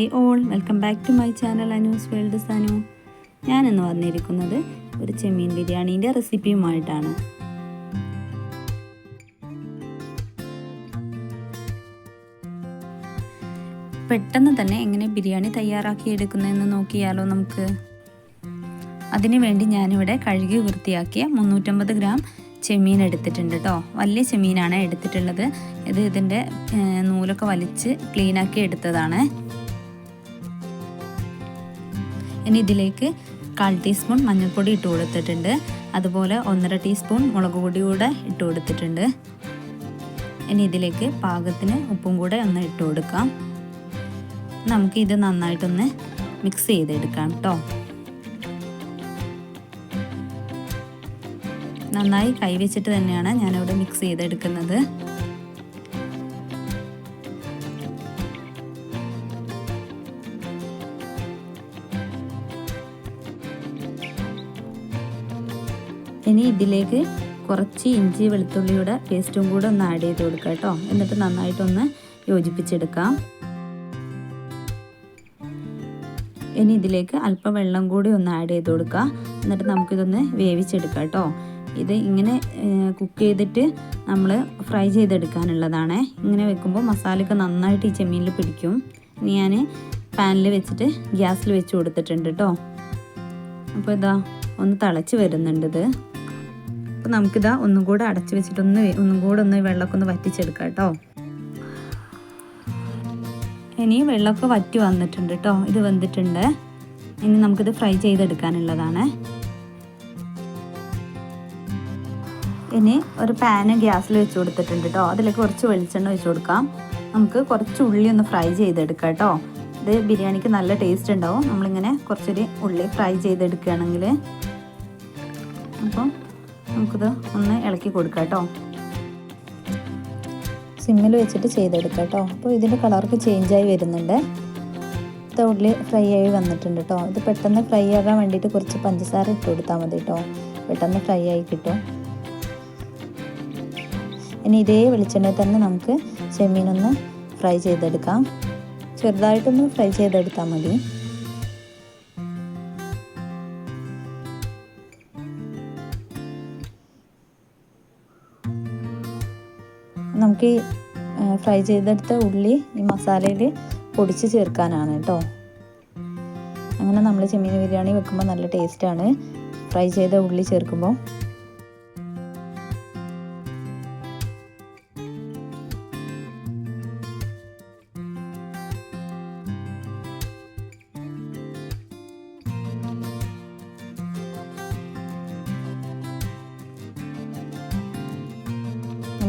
Hi all. Welcome back to my channel Anu's world Sanu. ഞാനിന്ന് വന്നിരിക്കുന്നത് ഒരു ചെമ്മീൻ ബിരിയാണീന്റെ റെസിപ്പിയുമായിട്ടാണ്. പെട്ടെന്ന് തന്നെ എങ്ങനെ ബിരിയാണി തയ്യാറാക്കി എടുക്കുന്നതെന്ന് നോക്കിയാലോ നമുക്ക്? അതിനുവേണ്ടി ഞാനിവിടെ കഴുകി വൃത്തിയാക്കിയ മുന്നൂറ്റമ്പത് ഗ്രാം ചെമ്മീൻ എടുത്തിട്ടുണ്ട് കേട്ടോ വലിയ ചെമ്മീനാണ് എടുത്തിട്ടുള്ളത്. ഇത് ഇതിന്റെ നൂലൊക്കെ വലിച്ച് ക്ലീനാക്കി എടുത്തതാണ്. ഇനി ഇതിലേക്ക് കാൽ ടീസ്പൂൺ മഞ്ഞൾപ്പൊടി ഇട്ട് കൊടുത്തിട്ടുണ്ട്. അതുപോലെ ഒന്നര ടീസ്പൂൺ മുളക് പൊടി കൂടെ ഇട്ട് കൊടുത്തിട്ടുണ്ട്. ഇനി ഇതിലേക്ക് പാകത്തിന് ഉപ്പും കൂടെ ഒന്ന് ഇട്ട് കൊടുക്കാം. നമുക്ക് ഇത് നന്നായിട്ടൊന്ന് മിക്സ് ചെയ്തെടുക്കാം കേട്ടോ നന്നായി കൈവച്ചിട്ട് തന്നെയാണ് ഞാനിവിടെ മിക്സ് ചെയ്തെടുക്കുന്നത്. ഇനി ഇതിലേക്ക് കുറച്ച് ഇഞ്ചി വെളുത്തുള്ളിയുടെ പേസ്റ്റും കൂടെ ഒന്ന് ആഡ് ചെയ്ത് കൊടുക്കാം കേട്ടോ. എന്നിട്ട് നന്നായിട്ടൊന്ന് യോജിപ്പിച്ചെടുക്കാം. ഇനി ഇതിലേക്ക് അല്പം വെള്ളം കൂടി ഒന്ന് ആഡ് ചെയ്ത് കൊടുക്കുക എന്നിട്ട് നമുക്കിതൊന്ന് വേവിച്ചെടുക്കാം കേട്ടോ. ഇത് ഇങ്ങനെ കുക്ക് ചെയ്തിട്ട് നമ്മൾ ഫ്രൈ ചെയ്തെടുക്കാനുള്ളതാണ്. ഇങ്ങനെ വെക്കുമ്പോൾ മസാലയൊക്കെ നന്നായിട്ട് ഈ ചെമ്മീനിൽ പിടിക്കും. ഇനി ഞാൻ പാനിൽ വെച്ചിട്ട് ഗ്യാസിൽ വെച്ച് കൊടുത്തിട്ടുണ്ട് കേട്ടോ. അപ്പോൾ ഇതാ ഒന്ന് തിളച്ച് വരുന്നുണ്ട് ഇത്. അപ്പോൾ നമുക്കിതാ ഒന്നും കൂടെ അടച്ചു വെച്ചിട്ടൊന്ന് ഒന്ന് ഒന്നും കൂടെ ഒന്ന് വെള്ളമൊക്കെ ഒന്ന് വറ്റിച്ചെടുക്കാം കേട്ടോ. ഇനി വെള്ളമൊക്കെ വറ്റി വന്നിട്ടുണ്ട് കേട്ടോ. ഇത് വെന്തിട്ടുണ്ട് ഇനി നമുക്കിത് ഫ്രൈ ചെയ്തെടുക്കാനുള്ളതാണ്. ഇനി ഒരു പാന് ഗ്യാസിൽ വെച്ച് കൊടുത്തിട്ടുണ്ട് കേട്ടോ. അതിലേക്ക് കുറച്ച് വെളിച്ചെണ്ണ വെച്ച് കൊടുക്കാം. നമുക്ക് കുറച്ച് ഉള്ളി ഒന്ന് ഫ്രൈ ചെയ്തെടുക്കാം കേട്ടോ. ഇത് ബിരിയാണിക്ക് നല്ല ടേസ്റ്റ് ഉണ്ടാവും. നമ്മളിങ്ങനെ കുറച്ചൊരു ഉള്ളി ഫ്രൈ ചെയ്തെടുക്കുകയാണെങ്കിൽ. അപ്പം നമുക്കിത് ഒന്ന് ഇളക്കി കൊടുക്കാം കേട്ടോ. സിമ്മിൽ വെച്ചിട്ട് ചെയ്തെടുക്കാം കേട്ടോ. അപ്പോൾ ഇതിന്റെ കളറൊക്കെ ചേഞ്ചായി വരുന്നുണ്ട്. ഇത് ഉള്ളി ഫ്രൈ ആയി വന്നിട്ടുണ്ട് കേട്ടോ. ഇത് പെട്ടെന്ന് ഫ്രൈ ആകാൻ വേണ്ടിയിട്ട് കുറച്ച് പഞ്ചസാര ഇട്ട് കൊടുത്താൽ മതി കേട്ടോ. പെട്ടെന്ന് ഫ്രൈ ആയി കിട്ടും. ഇനി ഇതേ വെളിച്ചെണ്ണയിൽ തന്നെ നമുക്ക് ചെമ്മീനൊന്ന് ഫ്രൈ ചെയ്തെടുക്കാം. ചെറുതായിട്ടൊന്ന് ഫ്രൈ ചെയ്തെടുത്താൽ മതി. നമുക്ക് ഫ്രൈ ചെയ്തെടുത്ത ഉള്ളി ഈ മസാലയിൽ പൊടിച്ച് ചേർക്കാനാണ് കേട്ടോ. അങ്ങനെ നമ്മൾ ചെമ്മീൻ ബിരിയാണി വെക്കുമ്പോൾ നല്ല ടേസ്റ്റാണ് ഫ്രൈ ചെയ്ത ഉള്ളി ചേർക്കുമ്പോൾ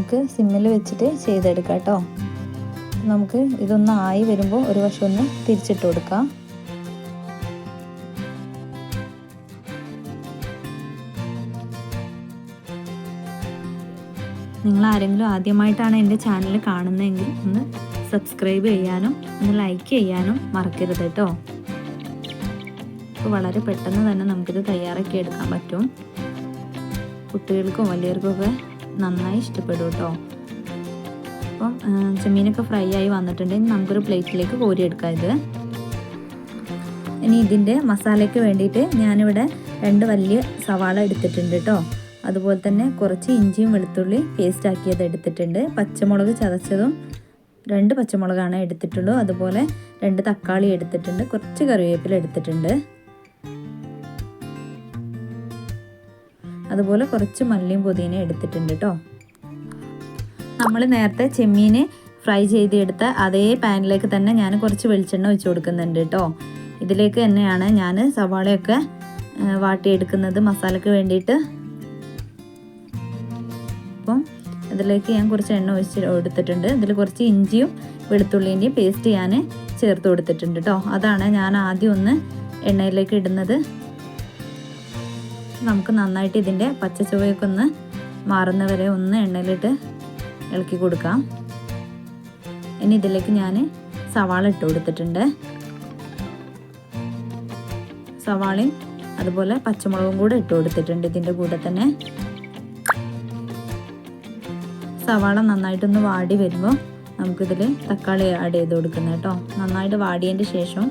നമുക്ക് സിമ്മിൽ വെച്ചിട്ട് ചെയ്തെടുക്കാം കേട്ടോ. നമുക്ക് ഇതൊന്ന് ആയി വരുമ്പോൾ ഒരു വശം ഒന്ന് തിരിച്ചിട്ട് കൊടുക്കാം. നിങ്ങൾ ആരെങ്കിലും ആദ്യമായിട്ടാണ് എന്റെ ചാനൽ കാണുന്നതെങ്കിൽ ഒന്ന് സബ്സ്ക്രൈബ് ചെയ്യാനും ഒന്ന് ലൈക്ക് ചെയ്യാനും മറക്കരുത് കേട്ടോ. വളരെ പെട്ടെന്ന് തന്നെ നമുക്കിത് തയ്യാറാക്കി എടുക്കാൻ പറ്റും. കുട്ടികൾക്കും വലിയവർക്കും ഒക്കെ നന്നായി ഇഷ്ടപ്പെടും കേട്ടോ അപ്പം ചെമ്മീനൊക്കെ ഫ്രൈ ആയി വന്നിട്ടുണ്ടെങ്കിൽ നമുക്കൊരു പ്ലേറ്റിലേക്ക് കോരിയെടുക്കാം ഇത്. ഇനി ഇതിന്റെ മസാലയ്ക്ക് വേണ്ടിയിട്ട് ഞാനിവിടെ രണ്ട് വലിയ സവാള എടുത്തിട്ടുണ്ട് കേട്ടോ അതുപോലെ തന്നെ കുറച്ച് ഇഞ്ചിയും വെളുത്തുള്ളി പേസ്റ്റ് ആക്കിയത് എടുത്തിട്ടുണ്ട്. പച്ചമുളക് ചതച്ചതും രണ്ട് പച്ചമുളകാണ് എടുത്തിട്ടുള്ളൂ. അതുപോലെ രണ്ട് തക്കാളി എടുത്തിട്ടുണ്ട്. കുറച്ച് കറിവേപ്പില എടുത്തിട്ടുണ്ട്. അതുപോലെ കുറച്ച് മല്ലിയും പുതിനയും എടുത്തിട്ടുണ്ട് കേട്ടോ നമ്മൾ നേരത്തെ ചെമ്മീന് ഫ്രൈ ചെയ്തെടുത്ത അതേ പാനിലേക്ക് തന്നെ ഞാൻ കുറച്ച് വെളിച്ചെണ്ണ വെച്ച് കൊടുക്കുന്നുണ്ട് കേട്ടോ ഇതിലേക്ക് തന്നെയാണ് ഞാൻ സവാളയൊക്കെ വാട്ടിയെടുക്കുന്നത് മസാലയ്ക്ക് വേണ്ടിയിട്ട്. അപ്പം അതിലേക്ക് ഞാൻ കുറച്ച് എണ്ണ ഒഴിച്ച് കൊടുത്തിട്ടുണ്ട്. ഇതിൽ കുറച്ച് ഇഞ്ചിയും വെളുത്തുള്ളിന്റെയും പേസ്റ്റ് ഞാൻ ചേർത്ത് കൊടുത്തിട്ടുണ്ട് കേട്ടോ അതാണ് ഞാൻ ആദ്യം ഒന്ന് എണ്ണയിലേക്ക് ഇടുന്നത്. നമുക്ക് നന്നായിട്ട് ഇതിന്റെ പച്ച ചുവയൊക്കെ ഒന്ന് മാറുന്നവരെ ഒന്ന് എണ്ണയിലിട്ട് ഇളക്കി കൊടുക്കാം. ഇനി ഇതിലേക്ക് ഞാൻ സവാള ഇട്ട് കൊടുത്തിട്ടുണ്ട്. സവാളയും അതുപോലെ പച്ചമുളകും കൂടെ ഇട്ട് കൊടുത്തിട്ടുണ്ട് ഇതിന്റെ കൂടെ തന്നെ. സവാള നന്നായിട്ടൊന്ന് വാടി വരുമ്പോൾ നമുക്കിതിൽ തക്കാളി ആഡ് ചെയ്ത് കൊടുക്കുന്നത് കേട്ടോ. നന്നായിട്ട് വാടിയതിന്റെ ശേഷം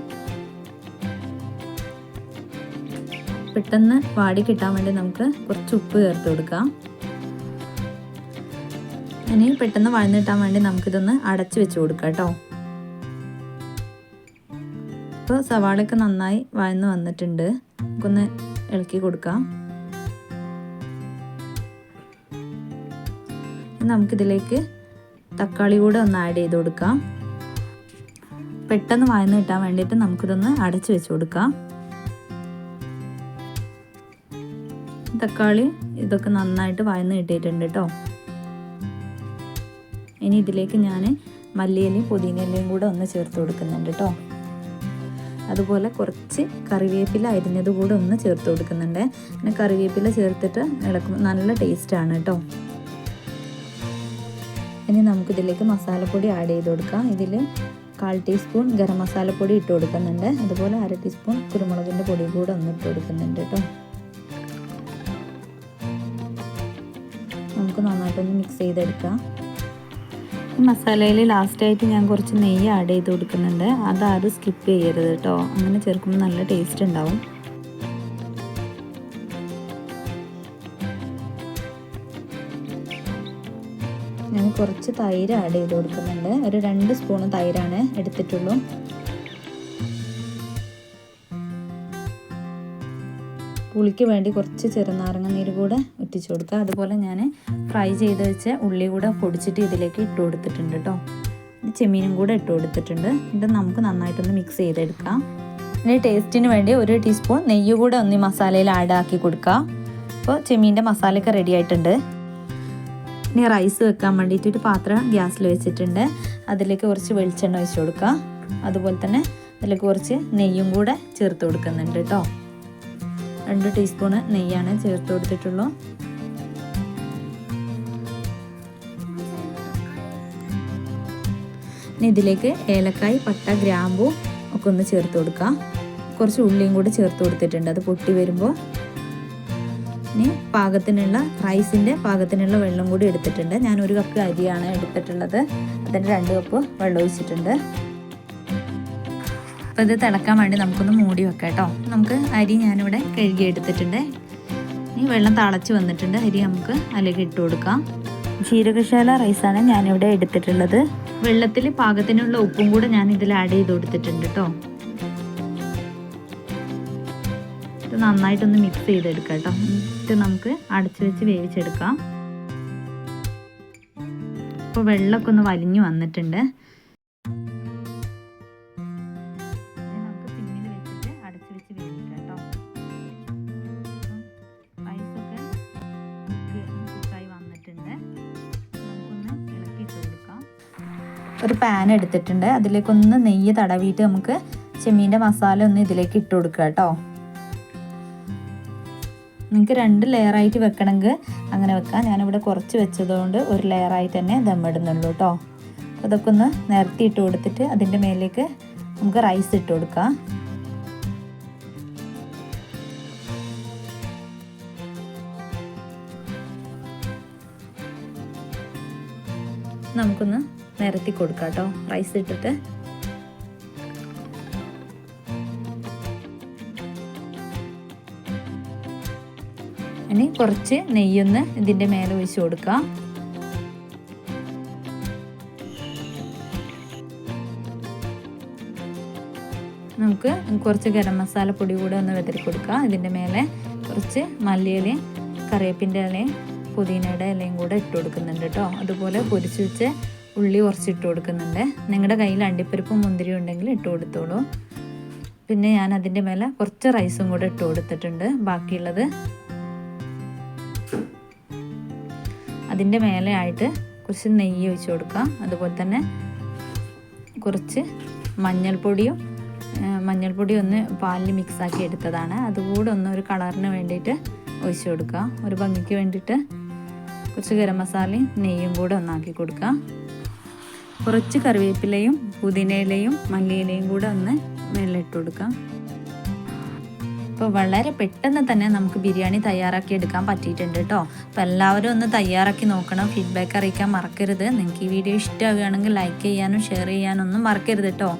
പെട്ടെന്ന് വാടി കിട്ടാൻ വേണ്ടി നമുക്ക് കുറച്ച് ഉപ്പ് ചേർത്ത് കൊടുക്കാം. ഇനി പെട്ടെന്ന് വഴന്നിട്ടാൻ വേണ്ടി നമുക്കിതൊന്ന് അടച്ചു വെച്ച് കൊടുക്കാം കേട്ടോ. ഇപ്പോൾ സവാളയൊക്കെ നന്നായി വഴന്ന് വന്നിട്ടുണ്ട്. നമുക്കൊന്ന് ഇളക്കി കൊടുക്കാം. നമുക്കിതിലേക്ക് തക്കാളി കൂടെ ഒന്ന് ആഡ് ചെയ്ത് കൊടുക്കാം. പെട്ടെന്ന് വഴന്ന് കിട്ടാൻ വേണ്ടിയിട്ട് നമുക്കിതൊന്ന് അടച്ചു വെച്ച് കൊടുക്കാം. തക്കാളി ഇതൊക്കെ നന്നായിട്ട് വഴന്ന് കിട്ടിയിട്ടുണ്ട് കേട്ടോ ഇനി ഇതിലേക്ക് ഞാൻ മല്ലിയിലയും പുതിനയിലയും കൂടെ ഒന്ന് ചേർത്ത് കൊടുക്കുന്നുണ്ട് കേട്ടോ അതുപോലെ കുറച്ച് കറിവേപ്പില അരിഞ്ഞത് കൂടെ ഒന്ന് ചേർത്ത് കൊടുക്കുന്നുണ്ട്. പിന്നെ കറിവേപ്പില ചേർത്തിട്ട് ഇളക്കും നല്ല ടേസ്റ്റാണ് കേട്ടോ ഇനി നമുക്കിതിലേക്ക് മസാലപ്പൊടി ആഡ് ചെയ്ത് കൊടുക്കാം. ഇതിൽ കാൽ ടീസ്പൂൺ ഗരം മസാലപ്പൊടി ഇട്ട് കൊടുക്കുന്നുണ്ട്. അതുപോലെ അര ടീസ്പൂൺ കുരുമുളകിന്റെ പൊടി കൂടെ ഒന്ന് ഇട്ട് കൊടുക്കുന്നുണ്ട് കേട്ടോ നമുക്ക് നന്നായിട്ടൊന്ന് മിക്സ് ചെയ്തെടുക്കാം. ഈ മസാലയിൽ ലാസ്റ്റായിട്ട് ഞാൻ കുറച്ച് നെയ്യ് ആഡ് ചെയ്ത് കൊടുക്കുന്നുണ്ട്. അതാരും സ്കിപ്പ് ചെയ്യരുത് കേട്ടോ. അങ്ങനെ ചേർക്കുമ്പോൾ നല്ല ടേസ്റ്റ് ഉണ്ടാവും. ഞാൻ കുറച്ച് തൈര് ആഡ് ചെയ്ത് കൊടുക്കുന്നുണ്ട്. ഒരു രണ്ട് സ്പൂണ് തൈരാണ് എടുത്തിട്ടുള്ളൂ. പുളിക്ക് വേണ്ടി കുറച്ച് ചെറുനാരങ്ങ നീര് കൂടെ ഒറ്റിച്ച് കൊടുക്കുക. അതുപോലെ ഞാൻ ഫ്രൈ ചെയ്ത് വെച്ച ഉള്ളി കൂടെ പൊടിച്ചിട്ട് ഇതിലേക്ക് ഇട്ട് കൊടുത്തിട്ടുണ്ട് കേട്ടോ ചെമ്മീനും കൂടെ ഇട്ട് കൊടുത്തിട്ടുണ്ട്. ഇത് നമുക്ക് നന്നായിട്ടൊന്ന് മിക്സ് ചെയ്തെടുക്കാം. ഇനി ടേസ്റ്റിന് വേണ്ടി ഒരു ടീസ്പൂൺ നെയ്യ് കൂടെ ഒന്ന് മസാലയിൽ ആഡ് ആക്കി കൊടുക്കുക അപ്പോൾ ചെമ്മീന്റെ മസാലയൊക്കെ റെഡി ആയിട്ടുണ്ട്. ഇനി റൈസ് വെക്കാൻ വേണ്ടിയിട്ട് ഒരു പാത്രം ഗ്യാസിൽ വെച്ചിട്ടുണ്ട്. അതിലേക്ക് കുറച്ച് വെളിച്ചെണ്ണ ഒഴിച്ച് കൊടുക്കുക അതുപോലെ തന്നെ അതിലേക്ക് കുറച്ച് നെയ്യും കൂടെ ചേർത്ത് കൊടുക്കുന്നുണ്ട് കേട്ടോ രണ്ട് ടീസ്പൂണ് നെയ്യാണ് ചേർത്ത് കൊടുത്തിട്ടുള്ളൂ. ഇനി ഇതിലേക്ക് ഏലക്കായ് പട്ട ഗ്രാമ്പു ഒക്കെ ഒന്ന് ചേർത്ത് കൊടുക്കാം കുറച്ച് ഉള്ളിയും കൂടി ചേർത്ത് കൊടുത്തിട്ടുണ്ട്. അത് പൊട്ടി വരുമ്പോൾ ഇനി പാകത്തിനുള്ള റൈസിന്റെ പാകത്തിനുള്ള വെള്ളം കൂടി എടുത്തിട്ടുണ്ട്. ഞാൻ ഒരു കപ്പ് അരിയാണ് എടുത്തിട്ടുള്ളത്. അതിന്റെ രണ്ട് കപ്പ് വെള്ളം ഒഴിച്ചിട്ടുണ്ട്. അപ്പോൾ ഇത് തിളക്കാൻ വേണ്ടി നമുക്കൊന്ന് മൂടി വെക്കാം കേട്ടോ. നമുക്ക് അരി ഞാനിവിടെ കഴുകി എടുത്തിട്ടുണ്ട്. ഈ വെള്ളം തിളച്ച് വന്നിട്ടുണ്ട്. അരി നമുക്ക് അതിലേക്ക് ഇട്ട് കൊടുക്കാം. ജീരകശാല റൈസാണ് ഞാനിവിടെ എടുത്തിട്ടുള്ളത്. വെള്ളത്തിൽ പാകത്തിനുള്ള ഉപ്പും കൂടെ ഞാൻ ഇതിൽ ആഡ് ചെയ്ത് കൊടുത്തിട്ടുണ്ട് കേട്ടോ. ഇത് നന്നായിട്ടൊന്ന് മിക്സ് ചെയ്തെടുക്കാം കേട്ടോ. എന്നിട്ട് നമുക്ക് അടച്ചു വെച്ച് വേവിച്ചെടുക്കാം. ഇപ്പോൾ വെള്ളമൊക്കെ ഒന്ന് വലിഞ്ഞു വന്നിട്ടുണ്ട്. ഒരു പാൻ എടുത്തിട്ടുണ്ട്. അതിലേക്കൊന്ന് നെയ്യ് തടവിയിട്ട് നമുക്ക് ചെമ്മീന്റെ മസാല ഒന്ന് ഇതിലേക്ക് ഇട്ട് കൊടുക്കുക കേട്ടോ. നിങ്ങൾക്ക് രണ്ട് ലെയറായിട്ട് വെക്കണമെങ്കിൽ അങ്ങനെ വെക്കാം. ഞാനിവിടെ കുറച്ച് വെച്ചതുകൊണ്ട് ഒരു ലെയറായിട്ട് തന്നെ ദമ്മിടുന്നുള്ളൂ കേട്ടോ. അതൊക്കെ ഒന്ന് നിരത്തി ഇട്ട് കൊടുത്തിട്ട് അതിന്റെ മേലേക്ക് നമുക്ക് റൈസ് ഇട്ട് കൊടുക്കാം. നമുക്കൊന്ന് നിരത്തി കൊടുക്കാം കേട്ടോ. റൈസ് ഇട്ടിട്ട്. ഇനി കുറച്ച് നെയ്യൊന്ന് ഇതിന്റെ മേലെ ഒഴിച്ച് കൊടുക്കുക നമുക്ക് കുറച്ച് ഗരം മസാല പൊടി കൂടെ ഒന്ന് വെതറി കൊടുക്കാം. ഇതിന്റെ മേലെ കുറച്ച് മല്ലിയിലയും കറിവേപ്പിന്റെ ഇലയും പുതിനയുടെ ഇലയും കൂടെ ഇട്ട് കൊടുക്കുന്നുണ്ട് കേട്ടോ. അതുപോലെ പൊരിച്ച് വെച്ച് ഉള്ളി കുറച്ച് ഇട്ട് കൊടുക്കുന്നുണ്ട്. നിങ്ങളുടെ കയ്യിൽ അണ്ടിപ്പരിപ്പും മുന്തിരി ഉണ്ടെങ്കിൽ ഇട്ട് കൊടുത്തോളൂ. പിന്നെ ഞാൻ അതിന്റെ മേലെ കുറച്ച് റൈസും കൂടെ ഇട്ട് കൊടുത്തിട്ടുണ്ട്. ബാക്കിയുള്ളത് അതിന്റെ മേലെ ആയിട്ട് കുറച്ച് നെയ്യ് ഒഴിച്ച് കൊടുക്കാം. അതുപോലെ തന്നെ കുറച്ച് മഞ്ഞൾപ്പൊടിയും മഞ്ഞൾപ്പൊടി ഒന്ന് പാലിൽ മിക്സാക്കി എടുത്തതാണ്. അതുകൂടെ ഒന്ന് ഒരു കളറിന് വേണ്ടിയിട്ട് ഒഴിച്ചു കൊടുക്കുക ഒരു ഭംഗിക്ക് വേണ്ടിയിട്ട് കുറച്ച് ഗരം മസാലയും നെയ്യും കൂടെ ഒന്നാക്കി കൊടുക്കുക കുറച്ച് കറിവേപ്പിലയും പുതിനയിലയും മല്ലിയിലയും കൂടെ ഒന്ന് മേളിലിട്ട് കൊടുക്കാം. അപ്പോൾ വളരെ പെട്ടെന്ന് തന്നെ നമുക്ക് ബിരിയാണി തയ്യാറാക്കി എടുക്കാൻ പറ്റിയിട്ടുണ്ട് കേട്ടോ. അപ്പോൾ എല്ലാവരും ഒന്ന് തയ്യാറാക്കി നോക്കണം. ഫീഡ്ബാക്ക് അറിയിക്കാൻ മറക്കരുത്. നിങ്ങൾക്ക് ഈ വീഡിയോ ഇഷ്ടമാവുകയാണെങ്കിൽ ലൈക്ക് ചെയ്യാനും ഷെയർ ചെയ്യാനും ഒന്നും മറക്കരുത് കേട്ടോ.